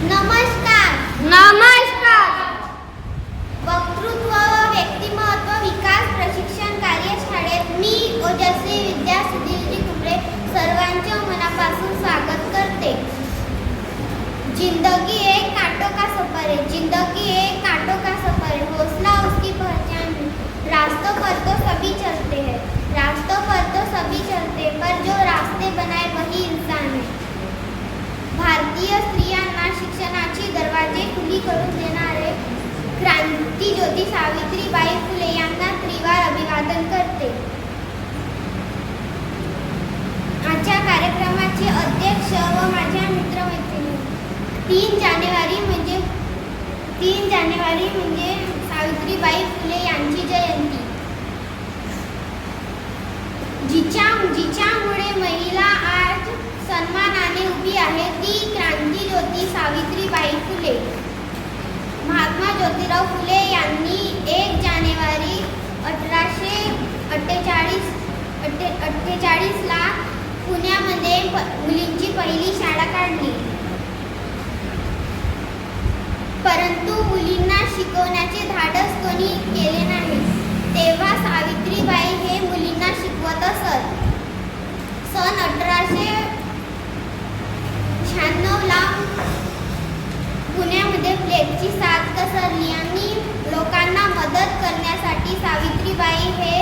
नमस्कार. नमस्कार. वक्तृत्व व व्यक्तिमत्व विकास प्रशिक्षण कार्यशाळेत मी ओजस्वी विद्या सुधीरजी कुंबळे सर्वांचे मनापासून स्वागत करते. जिंदगी एक कांटों का सफर है जिंदगी एक कांटों का सफर है हौसला उसकी पहचान है। रास्तों पर तो सभी चलते हैं। रास्तों पर तो सभी चलते हैं पर जो रास्ते बनाए वही इंसान है। भारतीय स्त्रियांना शिक्षणाची दरवाजे खुली करून देणारे क्रांती ज्योती सावित्रीबाई फुले यांना त्रिवार अभिवादन करते. आजच्या कार्यक्रमाचे अध्यक्ष व माझ्या मित्रमैत्रिणी तीन जानेवारी म्हणजे तीन जानेवारी म्हणजे सावित्रीबाई फुले यांची जयंती. जिच्या जिच्यामुळे महिला आज सन्मानाने उभी आहे ती क्रांती ज्योती होते. फुले महात्मा ज्योतिराव फुले यांनी एक जानेवारी अठराशे अठ्ठेचाळीस अठ्ठे अठ्ठेचाळीसला पुण्यामध्ये प मुलींची पहिली शाळा काढली. परंतु मुलींना शिकवण्याचे धाडस कोणी केले नाही तेव्हा सावित्रीबाई हे मुलींना शिकवत असत सन अठराशे शहाण्णवला पुण्यामध्ये प्लेगची साथ पसरली आणि लोकांना मदत करण्यासाठी सावित्रीबाई हे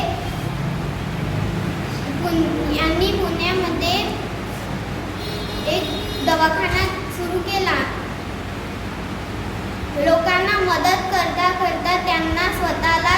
यांनी पुण्यामध्ये एक दवाखाना सुरू केला. लोकांना मदत करता करता त्यांना स्वतःला